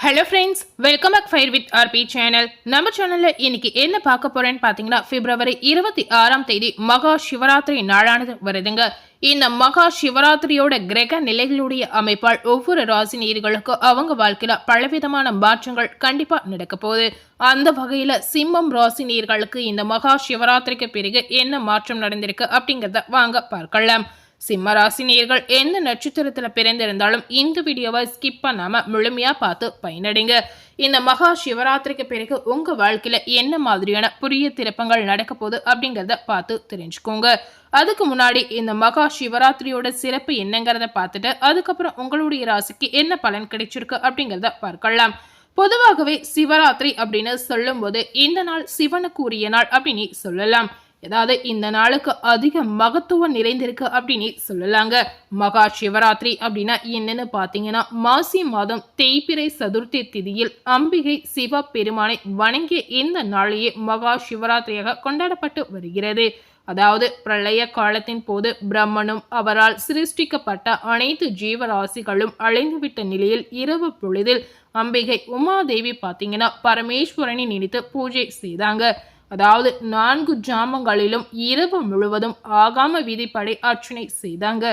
Hello friends welcome back fire with RP channel நம்ம சேனலில் இன்னைக்கு என்ன பார்க்க போகிறேன்னு பார்த்தீங்கன்னா பிப்ரவரி இருபத்தி ஆறாம் தேதி மகா சிவராத்திரி நாளானது வருதுங்க. இந்த மகா சிவராத்திரியோட கிரக நிலைகளுடைய அமைப்பால் ஒவ்வொரு ராசி நீர்களுக்கும் அவங்க வாழ்க்கையில பலவிதமான மாற்றங்கள் கண்டிப்பா நடக்க போகுது. அந்த வகையில சிம்மம் ராசி நீர்களுக்கு இந்த மகா சிவராத்திரிக்கு பிறகு என்ன மாற்றம் நடந்திருக்கு அப்படிங்கிறத வாங்க பார்க்கலாம். சிம்மராசினியர்கள் எந்த நட்சத்திரத்தில் பிறந்திருந்தாலும் இந்த வீடியோவை ஸ்கிப் பண்ணாமல் முழுமையாக பார்த்து பயனடைங்க. இந்த மகா சிவராத்திரிக்கு பிறகு உங்கள் வாழ்க்கையில் என்ன மாதிரியான புதிய திருப்பங்கள் நடக்க போகுது அப்படிங்கிறத பார்த்து தெரிஞ்சுக்கோங்க. அதுக்கு முன்னாடி இந்த மகா சிவராத்திரியோட சிறப்பு என்னங்கிறத பார்த்துட்டு அதுக்கப்புறம் உங்களுடைய ராசிக்கு என்ன பலன் கிடைச்சிருக்கு அப்படிங்கிறத பார்க்கலாம். பொதுவாகவே சிவராத்திரி அப்படின்னு சொல்லும்போது இந்த நாள் சிவனுக்கு உரிய நாள் அப்படின்னு சொல்லலாம். ஏதாவது இந்த நாளுக்கு அதிக மகத்துவம் நிறைந்திருக்கு அப்படின்னு சொல்லலாங்க. மகா சிவராத்திரி அப்படின்னா என்னன்னு பார்த்தீங்கன்னா மாசி மாதம் தேய்பிரை சதுர்த்தி திதியில் அம்பிகை சிவ பெருமானை வணங்கிய இந்த நாளையே மகா சிவராத்திரியாக கொண்டாடப்பட்டு வருகிறது. அதாவது பிரளய காலத்தின் போது பிரம்மனும் அவரால் சிருஷ்டிக்கப்பட்ட அனைத்து ஜீவராசிகளும் அழைந்துவிட்ட நிலையில் இரவு பொழுதில் அம்பிகை உமாதேவி பார்த்தீங்கன்னா பரமேஸ்வரனை நினைத்து பூஜை செய்தாங்க. அதாவது நான்கு ஜாமங்களிலும் இரவு முழுவதும் ஆகாம விதிப்படி அர்ச்சனை செய்தாங்க.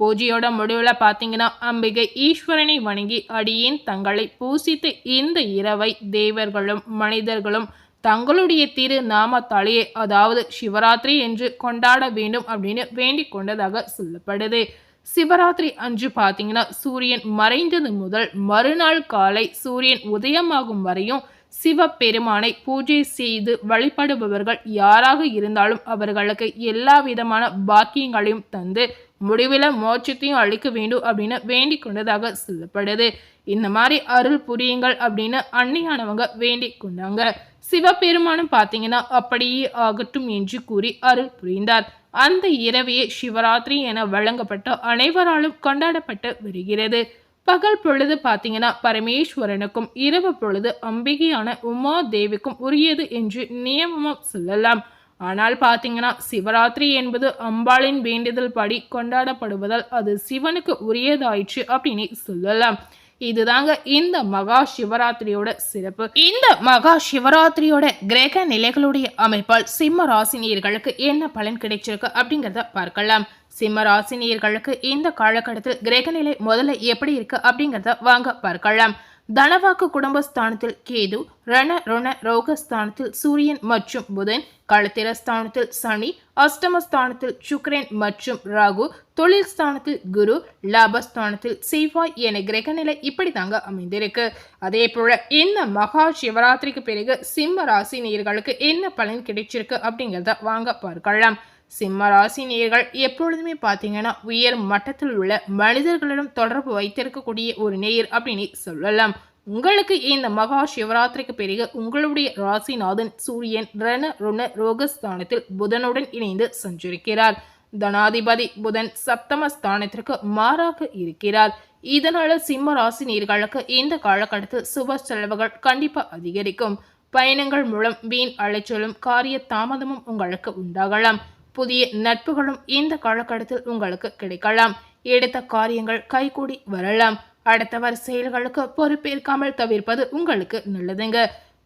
பூஜையோட முடிவில் பார்த்தீங்கன்னா அம்பிகை ஈஸ்வரனை வணங்கி அடியேன் தங்களை பூசித்து இந்த இரவை தேவர்களும் மனிதர்களும் தங்களுடைய திரு நாமத்தாலேயே அதாவது சிவராத்திரி என்று கொண்டாட வேண்டும் அப்படின்னு வேண்டிக் கொண்டதாக சொல்லப்படுது. சிவராத்திரி அன்று பார்த்தீங்கன்னா சூரியன் மறைந்தது முதல் மறுநாள் காலை சூரியன் உதயமாகும் வரையும் சிவபெருமானை பூஜை செய்து வழிபடுபவர்கள் யாராக இருந்தாலும் அவர்களுக்கு எல்லா விதமான பாக்கியங்களையும் தந்து முடிவில் மோட்சத்தையும் அளிக்க வேண்டும் அப்படின்னு வேண்டிக் கொண்டதாக சொல்லப்படுது. இந்த மாதிரி அருள் புரியுங்கள் அப்படின்னு அன்னையானவங்க வேண்டிக் கொண்டாங்க. சிவபெருமானும் பார்த்தீங்கன்னா அப்படியே ஆகட்டும் என்று கூறி அருள் புரிந்தார். அந்த இரவையே சிவராத்திரி என வழங்கப்பட்ட அனைவராலும் கொண்டாடப்பட்டு வருகிறது. பகல் பொழுது பார்த்தீங்கன்னா பரமேஸ்வரனுக்கும் இரவு பொழுது அம்பிகையான உமா தேவிக்கும் உரியது என்று நியமம் சொல்லலாம். ஆனால் பார்த்தீங்கன்னா சிவராத்திரி என்பது அம்பாளின் வேண்டுதல் படி கொண்டாடப்படுவதால் அது சிவனுக்கு உரியதாயிற்று அப்படின்னு சொல்லலாம். இதுதாங்க இந்த மகா சிவராத்திரியோட சிறப்பு. இந்த மகா சிவராத்திரியோட கிரக நிலைகளுடைய அமைப்பால் சிம்ம ராசினியர்களுக்கு என்ன பலன் கிடைச்சிருக்கு அப்படிங்கிறத பார்க்கலாம். சிம்ம ராசினியர்களுக்கு இந்த காலகட்டத்தில் கிரகநிலை முதல்ல எப்படி இருக்கு அப்படிங்கிறத வாங்க பார்க்கலாம். தனவாக்கு குடும்பஸ்தானத்தில் கேது ரண ருண ரோகஸ்தானத்தில் சூரியன் மற்றும் புதன் களத்திர ஸ்தானத்தில் சனி அஷ்டமஸ்தானத்தில் சுக்ரன் மற்றும் ராகு தொழில் ஸ்தானத்தில் குரு லாபஸ்தானத்தில் செவ்வாய் என கிரகநிலை இப்படி தாங்க அமைந்திருக்கு. அதே போல இந்த மகா சிவராத்திரிக்கு பிறகு சிம்ம ராசி நேர்களுக்கு என்ன பலன் கிடைச்சிருக்கு அப்படிங்கிறத வாங்க பார்க்கலாம். சிம்மராசி நேர்கள் எப்பொழுதுமே பார்த்தீங்கன்னா உயர் மட்டத்தில் உள்ள மனிதர்களிடம் தொடர்பு வைத்திருக்கக்கூடிய ஒரு நேயர் அப்படின்னு சொல்லலாம். உங்களுக்கு இந்த மகா சிவராத்திரிக்கு பிறகு உங்களுடைய ராசிநாதன் சூரியன் ரண ருண ரோகஸ்தானத்தில் புதனுடன் இணைந்து சஞ்சரிக்கிறார். தனாதிபதி புதன் சப்தமஸ்தானத்திற்கு மாறாக இருக்கிறார். இதனால சிம்ம ராசி நீர்களுக்கு இந்த காலகட்டத்தில் சுப செலவுகள் கண்டிப்பாக அதிகரிக்கும். பயணங்கள் மூலம் வீண் அலைச்சலும் காரிய தாமதமும் உங்களுக்கு உண்டாகலாம். புதிய நட்புகளும் இந்த காலகட்டத்தில் உங்களுக்கு கிடைக்கலாம். எடுத்த காரியங்கள் கைகூடி வரலாம். அடுத்தவர் செயல்களுக்கு பொறுப்பேற்காமல் தவிர்ப்பது உங்களுக்கு நல்லதுங்க.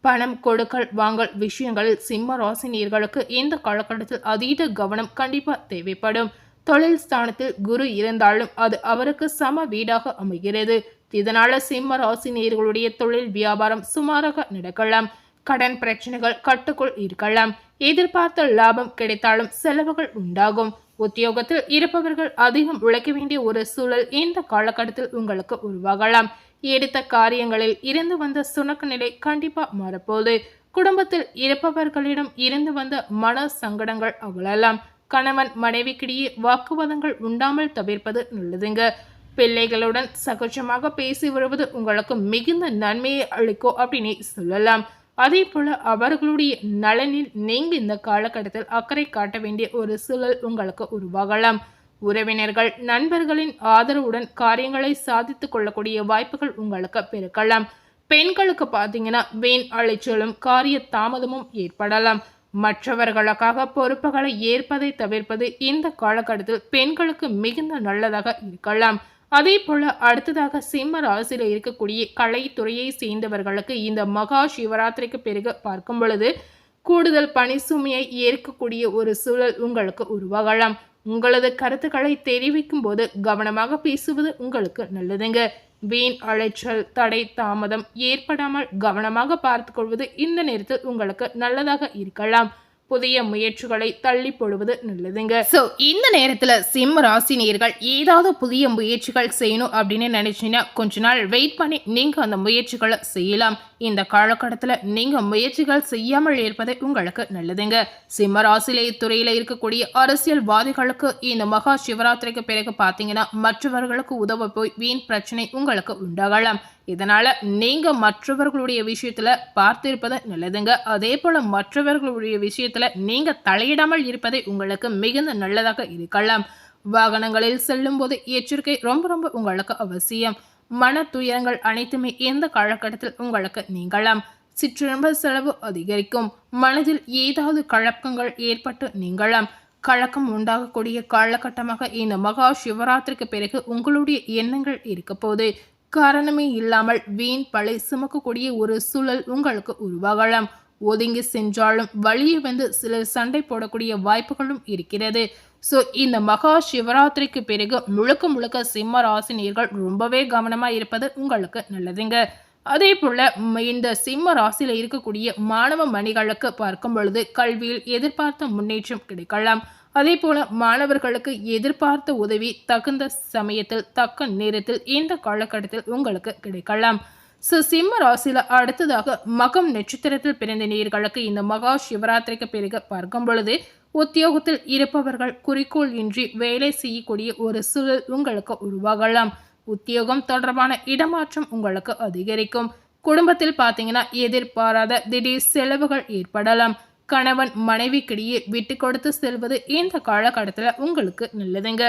பணம் கொடுக்கல் வாங்கல் விஷயங்களில் சிம்ம ராசினியர்களுக்கு இந்த காலகட்டத்தில் அதீத கவனம் கண்டிப்பாக தேவைப்படும். தொழில் ஸ்தானத்தில் குரு இருந்தாலும் அது அவருக்கு சம வீடாக அமைகிறது. இதனால சிம்ம ராசினியர்களுடைய தொழில் வியாபாரம் சுமாராக நடக்கலாம். கடன் பிரச்சனைகள் கட்டுக்குள் இருக்கலாம். எதிர்பார்த்த லாபம் கிடைத்தாலும் செலவுகள் உண்டாகும். உத்தியோகத்தில் இருப்பவர்கள் அதிகம் உழைக்க வேண்டிய ஒரு சூழல் இந்த காலகட்டத்தில் உங்களுக்கு உருவாகலாம். எடுத்த காரியங்களில் இருந்து வந்த சுணக்க நிலை கண்டிப்பா மாறப்போகுது. குடும்பத்தில் இருப்பவர்களிடம் இருந்து வந்த மன சங்கடங்கள் அகலலாம். கணவன் மனைவிக்கிடையே வாக்குவாதங்கள் உண்டாமல் தவிர்ப்பது நல்லதுங்க. பிள்ளைகளுடன் சகஜமாக பேசி வருவது உங்களுக்கு மிகுந்த நன்மையை அளிக்கும் அப்படின்னு சொல்லலாம். அதே போல் அவர்களுடைய நலனில் நீங்க இந்த காலகட்டத்தில் அக்கறை காட்ட வேண்டிய ஒரு சூழல் உங்களுக்கு உருவாகலாம். உறவினர்கள் நண்பர்களின் ஆதரவுடன் காரியங்களை சாதித்து கொள்ளக்கூடிய வாய்ப்புகள் உங்களுக்கு பெருக்கலாம். பெண்களுக்கு பார்த்தீங்கன்னா வீண் அலைச்சலும் காரிய தாமதமும் ஏற்படலாம். மற்றவர்களுக்காக பொறுப்புகளை ஏற்பதை தவிர்ப்பது இந்த காலகட்டத்தில் பெண்களுக்கு மிகுந்த நல்லதாக இருக்கலாம். அதே போல அடுத்ததாக சிம்ம ராசியில் இருக்கக்கூடிய கலைத்துறையை சேர்ந்தவர்களுக்கு இந்த மகா சிவராத்திரிக்கு பிறகு பார்க்கும் பொழுது கூடுதல் பணி சுமையை ஏற்கக்கூடிய ஒரு சூழல் உங்களுக்கு உருவாகலாம். உங்களது கருத்துக்களை தெரிவிக்கும் போது கவனமாக பேசுவது உங்களுக்கு நல்லதுங்க. வீண் அலைச்சல் தடை தாமதம் ஏற்படாமல் கவனமாக பார்த்துக்கொள்வது இந்த நேரத்தில் உங்களுக்கு நல்லதாக இருக்கலாம். புதிய முயற்சிகளை தள்ளி போடுவது நல்லதுங்க. ஸோ இந்த நேரத்தில் சிம்ம ராசினியர்கள் ஏதாவது புதிய முயற்சிகள் செய்யணும் அப்படின்னு நினைச்சீங்கன்னா கொஞ்ச நாள் வெயிட் பண்ணி நீங்கள் அந்த முயற்சிகளை செய்யலாம். இந்த காலகட்டத்தில் நீங்கள் முயற்சிகள் செய்யாமல் இருப்பது உங்களுக்கு நல்லதுங்க. சிம்ம ராசிலே துறையில் இருக்கக்கூடிய அரசியல்வாதிகளுக்கு இந்த மகா சிவராத்திரிக்கு பிறகு பார்த்தீங்கன்னா மற்றவர்களுக்கு உதவ போய் வீண் பிரச்சனை உங்களுக்கு உண்டாகலாம். இதனால் நீங்கள் மற்றவர்களுடைய விஷயத்தில் பார்த்திருப்பது நல்லதுங்க. அதே போல் மற்றவர்களுடைய விஷயத்தில் நீங்கள் தலையிடாமல் இருப்பதை உங்களுக்கு மிகுந்த நல்லதாக இருக்கலாம். வாகனங்களில் செல்லும் போது எச்சரிக்கை ரொம்ப ரொம்ப உங்களுக்கு அவசியம். மன துயரங்கள் அனைத்துமே எந்த காலகட்டத்தில் உங்களுக்கு நீங்கலாம். சிற்றின்ப செலவு அதிகரிக்கும். மனதில் ஏதாவது கழக்கங்கள் ஏற்பட்டு நீங்களாம் கழக்கம் உண்டாகக்கூடிய காலகட்டமாக இந்த மகா சிவராத்திரிக்கு பிறகு உங்களுடைய எண்ணங்கள் இருக்க போது காரணமே இல்லாமல் வீண் பழை சுமக்கக்கூடிய ஒரு சூழல் உங்களுக்கு உருவாகலாம். ஒதுங்கி சென்றாலும் வழியே வந்து சிலர் சண்டை போடக்கூடிய வாய்ப்புகளும் இருக்கிறது. ஸோ இந்த மகா சிவராத்திரிக்கு பிறகு முழுக்க முழுக்க சிம்ம ராசினியர்கள் ரொம்பவே கவனமாக இருப்பது உங்களுக்கு நல்லதுங்க. அதே போல இந்த சிம்ம ராசியில் இருக்கக்கூடிய மாணவ மணிகளுக்கு பார்க்கும் பொழுது கல்வியில் எதிர்பார்த்த முன்னேற்றம் கிடைக்கலாம். அதே போல மாணவர்களுக்கு எதிர்பார்த்த உதவி தகுந்த சமயத்தில் தக்க நேரத்தில் இந்த காலகட்டத்தில் உங்களுக்கு கிடைக்கலாம். ஸோ சிம்ம ராசியில் அடுத்ததாக மகம் நட்சத்திரத்தில் பிறந்த நீர்களுக்கு இந்த மகா சிவராத்திரிக்கு பிறகு பார்க்கும் பொழுது உத்தியோகத்தில் இருப்பவர்கள் குறிக்கோள் இன்றி வேலை செய்யக்கூடிய ஒரு சூழல் உங்களுக்கு உருவாகலாம். உத்தியோகம் தொடர்பான இடமாற்றம் உங்களுக்கு அதிகரிக்கும். குடும்பத்தில் பார்த்தீங்கன்னா எதிர்பாராத திடீர் செலவுகள் ஏற்படலாம். கணவன் மனைவிக்கிடையே விட்டு கொடுத்து செல்வது இந்த காலகட்டத்தில் உங்களுக்கு நல்லதுங்க.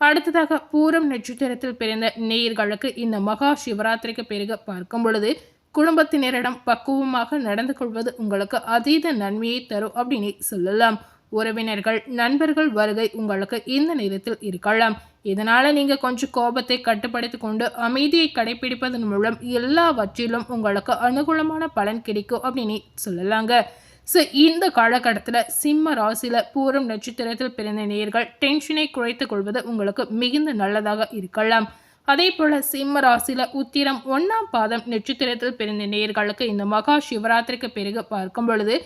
அடுத்ததாக பூரம் நட்சத்திரத்தில் பிறந்த நேயர்களுக்கு இந்த மகா சிவராத்திரிக்கு பிறகு பார்க்கும் பொழுது குடும்பத்தினரிடம் பக்குவமாக நடந்து கொள்வது உங்களுக்கு அதீத நன்மையை தரும் அப்படின்னு சொல்லலாம். உறவினர்கள் நண்பர்கள் வருகை உங்களுக்கு இந்த நேரத்தில் இருக்கலாம். இதனால் நீங்கள் கொஞ்சம் கோபத்தை கட்டுப்படுத்தி கொண்டு அமைதியை கடைபிடிப்பதன் மூலம் எல்லாவற்றிலும் உங்களுக்கு அனுகூலமான பலன் கிடைக்கும் அப்படின்னு சொல்லலாங்க. ஸோ இந்த காலகட்டத்தில் சிம்ம ராசியில் பூரம் நட்சத்திரத்தில் பிறந்த நேர்கள் டென்ஷனை குறைத்துக் கொள்வது உங்களுக்கு மிகுந்த நல்லதாக இருக்கலாம். அதே போல் சிம்ம ராசியில் உத்திரம் ஒன்றாம் பாதம் நட்சத்திரத்தில் பிறந்த நேர்களுக்கு இந்த மகா சிவராத்திரிக்கு பிறகு பார்க்கும் பொழுது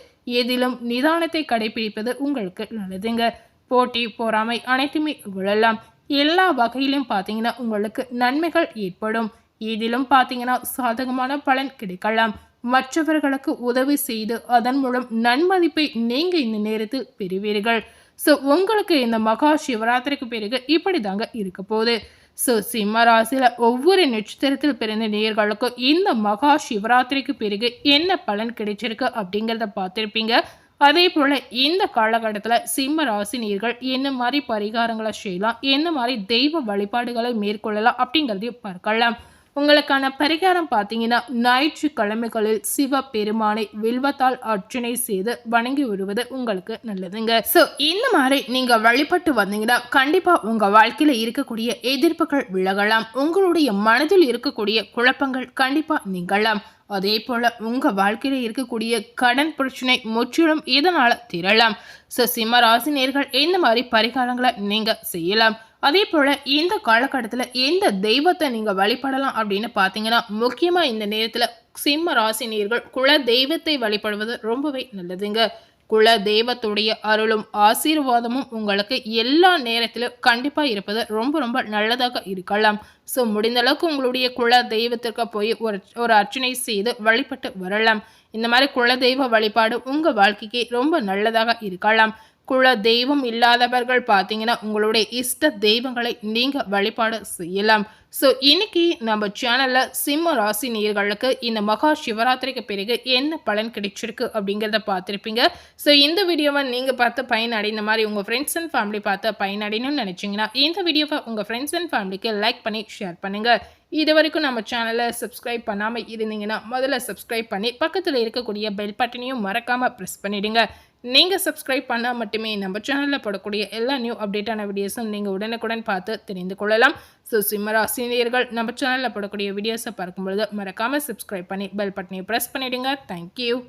எதிலும் நிதானத்தை கடைபிடிப்பது உங்களுக்கு நல்லதுங்க. போட்டி பொறாமை அனைத்துமே விழலாம் எல்லா வகையிலும் பார்த்தீங்கன்னா உங்களுக்கு நன்மைகள் ஏற்படும். இதிலும் பார்த்தீங்கன்னா சாதகமான பலன் கிடைக்கலாம். மற்றவர்களுக்கு உதவி செய்து அதன் மூலம் நன்மதிப்பை நீங்கள் இந்த நேரத்தில் பெறுவீர்கள். ஸோ உங்களுக்கு இந்த மகா சிவராத்திரிக்கு பிறகு இப்படி தாங்க இருக்க போகுது. ஸோ சிம்ம ராசியில் ஒவ்வொரு நட்சத்திரத்தில் பிறந்த நேர்களுக்கும் இந்த மகா சிவராத்திரிக்கு பிறகு என்ன பலன் கிடைச்சிருக்கு அப்படிங்கிறத பார்த்துருப்பீங்க. அதே போல் இந்த காலகட்டத்தில் சிம்ம ராசி நீர்கள் என்ன மாதிரி பரிகாரங்களை செய்யலாம் என்ன மாதிரி தெய்வ வழிபாடுகளை மேற்கொள்ளலாம் அப்படிங்கிறதையும் பார்க்கலாம். உங்களுக்கான பரிகாரம் பார்த்தீங்கன்னா ஞாயிற்றுக்கிழமைகளில் சிவ பெருமானை வில்வத்தால் அர்ச்சனை செய்து வணங்கி விடுவது உங்களுக்கு நல்லதுங்க. ஸோ இந்த மாதிரி நீங்க வழிபட்டு வந்தீங்கன்னா கண்டிப்பா உங்க வாழ்க்கையில இருக்கக்கூடிய எதிர்ப்புகள் விலகலாம். உங்களுடைய மனதில் இருக்கக்கூடிய குழப்பங்கள் கண்டிப்பா நீங்கலாம். அதே போல உங்க வாழ்க்கையில இருக்கக்கூடிய கடன் பிரச்சனை முற்றிலும் இதனால திரளாம் ஸோ சிம்ம ராசினியர்கள் இந்த மாதிரி பரிகாரங்களை நீங்க செய்யலாம். அதே போல் இந்த காலகட்டத்தில் எந்த தெய்வத்தை நீங்கள் வழிபடலாம் அப்படின்னு பார்த்தீங்கன்னா முக்கியமாக இந்த நேரத்தில் சிம்ம ராசினியர்கள் குல தெய்வத்தை வழிபடுவது ரொம்பவே நல்லதுங்க. குல தெய்வத்துடைய அருளும் ஆசீர்வாதமும் உங்களுக்கு எல்லா நேரத்திலும் கண்டிப்பாக இருப்பது ரொம்ப ரொம்ப நல்லதாக இருக்கலாம். ஸோ முடிந்தளவுக்கு உங்களுடைய குல தெய்வத்திற்கு போய் ஒரு ஒரு அர்ச்சனை செய்து வழிபட்டு வரலாம். இந்த மாதிரி குல தெய்வ வழிபாடு உங்கள் வாழ்க்கைக்கு ரொம்ப நல்லதாக இருக்கலாம். குல தெய்வம் இல்லாதவர்கள் பார்த்தீங்கன்னா உங்களுடைய இஷ்ட தெய்வங்களை நீங்கள் வழிபாடு செய்யலாம். ஸோ இன்னைக்கு நம்ம சேனலில் சிம்ம ராசி நீர்களுக்கு இந்த மகா சிவராத்திரிக்கு பிறகு என்ன பலன் கிடைச்சிருக்கு அப்படிங்கிறத பார்த்துருப்பீங்க. ஸோ இந்த வீடியோவை நீங்கள் பார்த்து பயனடைந்த மாதிரி உங்கள் ஃப்ரெண்ட்ஸ் அண்ட் ஃபேமிலி பார்த்து பயனடையணும்னு நினச்சிங்கன்னா இந்த வீடியோவை உங்கள் ஃப்ரெண்ட்ஸ் அண்ட் ஃபேமிலிக்கு லைக் பண்ணி ஷேர் பண்ணுங்கள் இது வரைக்கும் நம்ம சேனலை சப்ஸ்கிரைப் பண்ணாமல் இருந்தீங்கன்னா முதல்ல சப்ஸ்கிரைப் பண்ணி பக்கத்தில் இருக்கக்கூடிய பெல் பட்டனையும் மறக்காமல் ப்ரெஸ் பண்ணிவிடுங்க நீங்கள் சப்ஸ்கிரைப் பண்ணால் மட்டுமே நம்ம சேனலில் போடக்கூடிய எல்லா நியூ அப்டேட்டான வீடியோஸும் நீங்கள் உடனுக்குடன் பார்த்து தெரிந்து கொள்ளலாம். ஸோ சிம்மராசினியர்கள் நம்ம சேனலில் போடக்கூடிய வீடியோஸை பார்க்கும்பொழுது மறக்காமல் சப்ஸ்கிரைப் பண்ணி பெல் பட்டனை ப்ரெஸ் பண்ணிவிடுங்க தேங்க்யூ